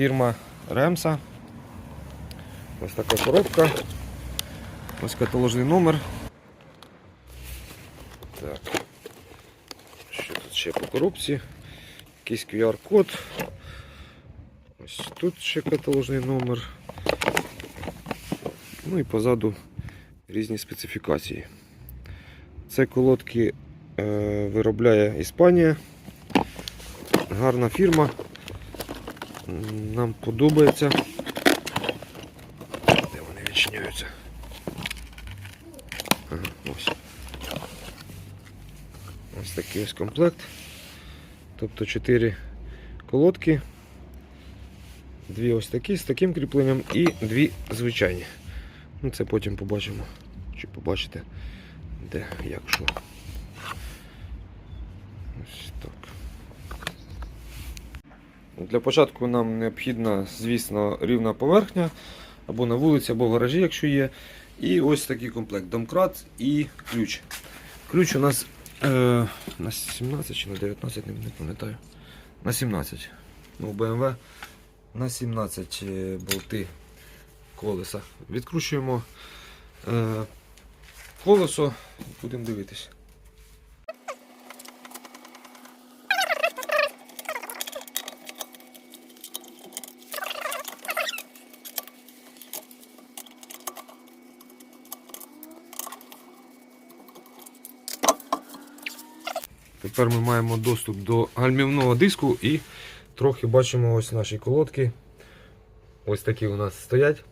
фірма Ремса. Ось така коробка. Ось каталожний номер. Так. Що тут ще по коробці? Якийсь QR-код. Ось тут ще каталожний номер. Ну і позаду різні специфікації. Це колодки е, виробляє Іспанія. Гарна фірма. Нам подобається. Де вони відчиняються? Ага, ось. Ось такий ось комплект. Тобто 4 колодки. Дві ось такі з таким кріпленням і дві звичайні. Ну, це потім побачимо. Чи побачите, де, як, що. Ось так. Для початку нам необхідна, звісно, рівна поверхня, або на вулиці, або в гаражі, якщо є. І ось такий комплект: домкрат і ключ. Ключ у нас е, на 17 чи на 19, не, пам'ятаю. На 17. Ну, BMW на 17 е, болти колеса. Відкручуємо е, колесо будемо дивитися. Тепер ми маємо доступ до гальмівного диску і трохи бачимо ось наші колодки. Ось такі у нас стоять.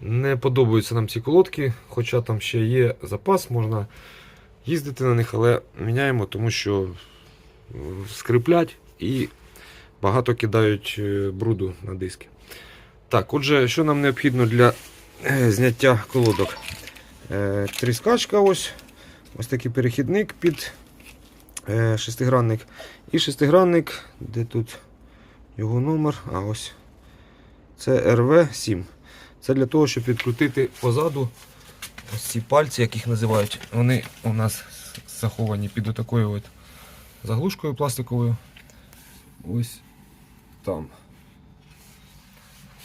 Не подобаються нам ці колодки, хоча там ще є запас, можна їздити на них, але міняємо, тому що скриплять і багато кидають е, бруду на диски. Так, отже, що нам необхідно для е, зняття колодок? Е, Тріскачка, ось, ось такий перехідник під шестигранник. І шестигранник, де тут його номер, а ось це РВ7. Це для того, щоб відкрутити позаду ось ці пальці, як їх називають. Вони у нас заховані під отакою от заглушкою пластиковою. Ось там.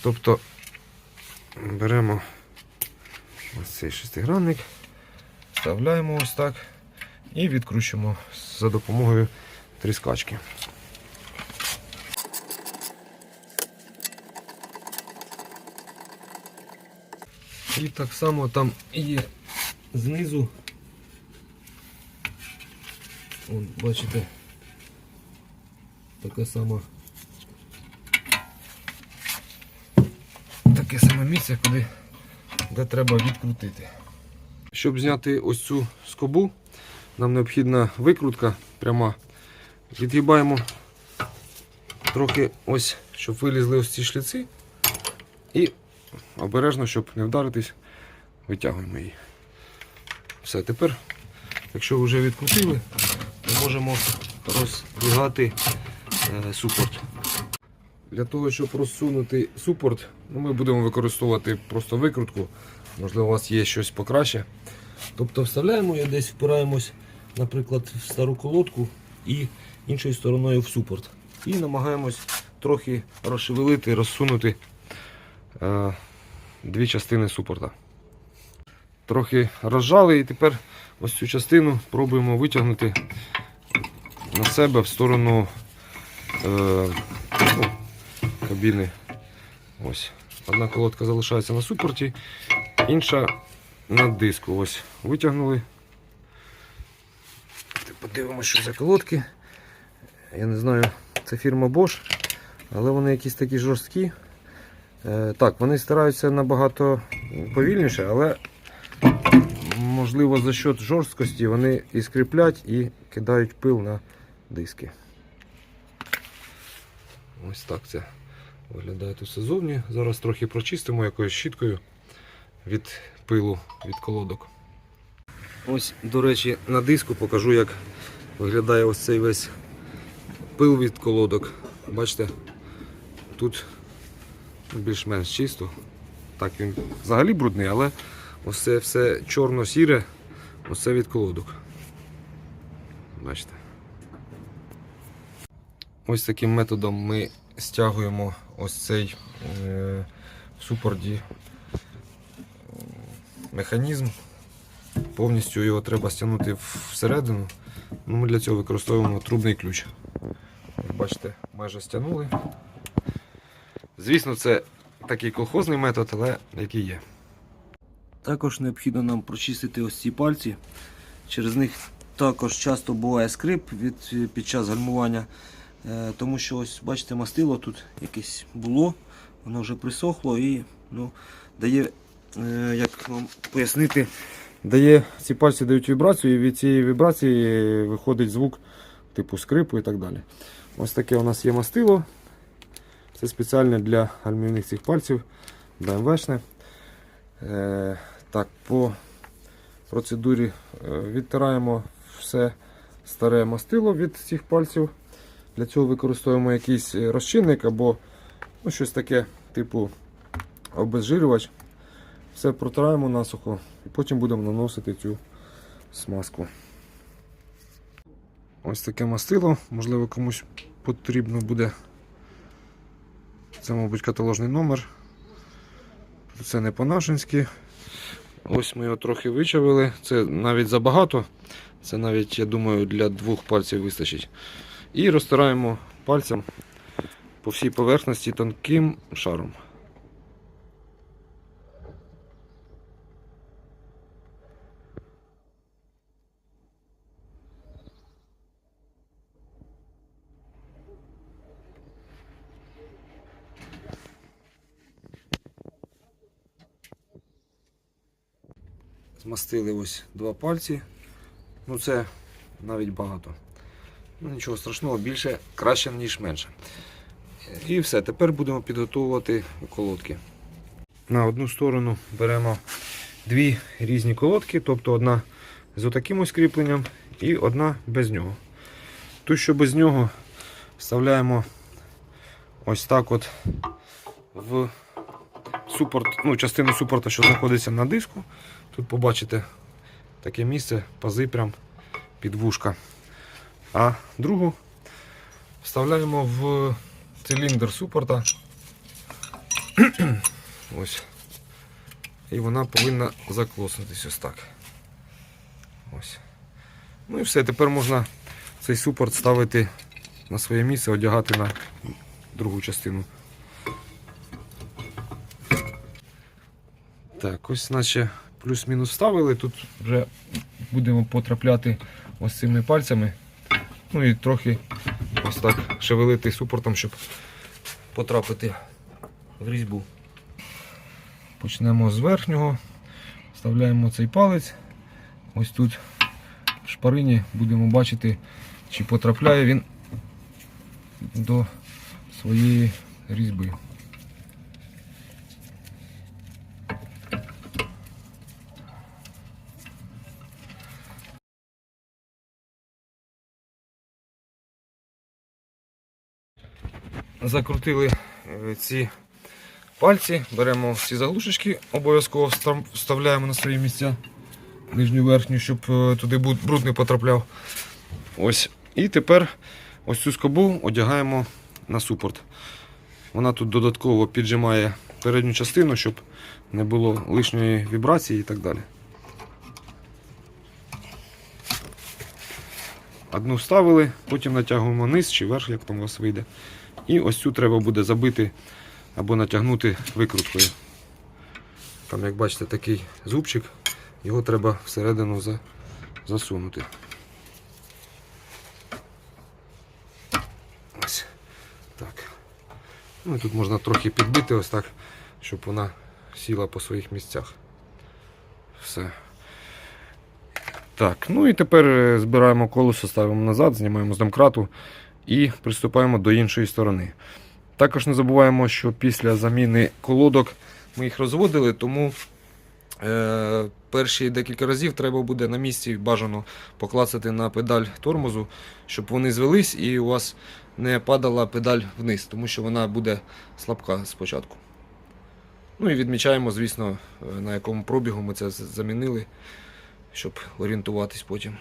Тобто беремо ось цей шестигранник, вставляємо ось так і відкручуємо за допомогою тріскачки. І так само там є знизу. Вон, бачите, така сама таке саме місце, куди, де треба відкрутити. Щоб зняти ось цю скобу, нам необхідна викрутка пряма. Відгибаємо трохи ось, щоб вилізли ось ці шліци. І обережно, щоб не вдаритись, витягуємо її. Все, тепер, якщо вже відкрутили, ми можемо роздвигати е, супорт. Для того, щоб розсунути супорт, ну, ми будемо використовувати просто викрутку. Можливо, у вас є щось покраще. Тобто вставляємо і десь впираємось, наприклад, в стару колодку і іншою стороною в супорт. І намагаємось трохи розшевелити, розсунути е, дві частини супорта. Трохи розжали і тепер ось цю частину пробуємо витягнути на себе в сторону е, ну, кабіни. Ось. Одна колодка залишається на супорті, інша на диску. Ось витягнули. Подивимося, що за колодки. Я не знаю, це фірма Bosch, але вони якісь такі жорсткі. Е, Так, вони стараються набагато повільніше, але можливо за счет жорсткості вони і скріплять і кидають пил на диски. Ось так це виглядає тут зовні. Зараз трохи прочистимо якоюсь щіткою від пилу, від колодок. Ось, до речі, на диску покажу, як виглядає ось цей весь пил від колодок. Бачите, тут більш-менш чисто. Так він взагалі брудний, але ось це все чорно-сіре, ось це від колодок. Бачите. Ось таким методом ми стягуємо ось цей е, в супорті е, механізм. Повністю його треба стягнути всередину. Ну, Ми для цього використовуємо трубний ключ. Бачите, майже стягнули. Звісно, це такий колхозний метод, але який є. Також необхідно нам прочистити ось ці пальці. Через них також часто буває скрип від, під час гальмування. Е, тому що ось бачите, мастило тут якесь було, воно вже присохло і ну, дає, е, як вам пояснити, Дає, ці пальці дають вібрацію, і від цієї вібрації виходить звук типу скрипу і так далі. Ось таке у нас є мастило. Це спеціальне для гальмівних цих пальців БМВшне. Е, так, по процедурі е, відтираємо все старе мастило від цих пальців. Для цього використовуємо якийсь розчинник або ну, щось таке, типу обезжирювач. Все протираємо насухо і потім будемо наносити цю смазку. Ось таке мастило, можливо, комусь потрібно буде. Це, мабуть, каталожний номер. Це не по-нашенськи. Ось ми його трохи вичавили. Це навіть забагато. Це навіть, я думаю, для двох пальців вистачить. І розтираємо пальцем по всій поверхності тонким шаром. Змастили ось два пальці. Ну це навіть багато. Ну нічого страшного, більше краще, ніж менше. І все, тепер будемо підготовувати колодки. На одну сторону беремо дві різні колодки, тобто одна з отаким ось кріпленням і одна без нього. Ту, що без нього, вставляємо ось так от в супорт, ну, частину супорта, що знаходиться на диску. Тут побачите таке місце, пази прям під вушка. А другу вставляємо в циліндр супорта. Ось. І вона повинна заклоснутись ось так. Ось. Ну і все, тепер можна цей супорт ставити на своє місце, одягати на другу частину. Так, ось наче плюс-мінус ставили. Тут вже будемо потрапляти ось цими пальцями. Ну і трохи ось так шевелити супортом, щоб потрапити в різьбу. Почнемо з верхнього, вставляємо цей палець. Ось тут в шпарині будемо бачити, чи потрапляє він до своєї різьби. Закрутили е, ці пальці, беремо ці заглушечки, обов'язково вставляємо на свої місця нижню верхню, щоб е, туди бруд не потрапляв. Ось. І тепер ось цю скобу одягаємо на супорт. Вона тут додатково піджимає передню частину, щоб не було лишньої вібрації і так далі. Одну вставили, потім натягуємо низ чи верх, як там у вас вийде. І ось цю треба буде забити або натягнути викруткою. Там, як бачите, такий зубчик, його треба всередину за- засунути. Ось так. Ну, тут можна трохи підбити ось так, щоб вона сіла по своїх місцях. Все. Так, ну і тепер е, збираємо колесо, ставимо назад, знімаємо з домкрату і приступаємо до іншої сторони. Також не забуваємо, що після заміни колодок ми їх розводили, тому е, перші декілька разів треба буде на місці бажано поклацати на педаль тормозу, щоб вони звелись і у вас не падала педаль вниз, тому що вона буде слабка спочатку. Ну і відмічаємо, звісно, е, на якому пробігу ми це замінили, щоб орієнтуватись потім.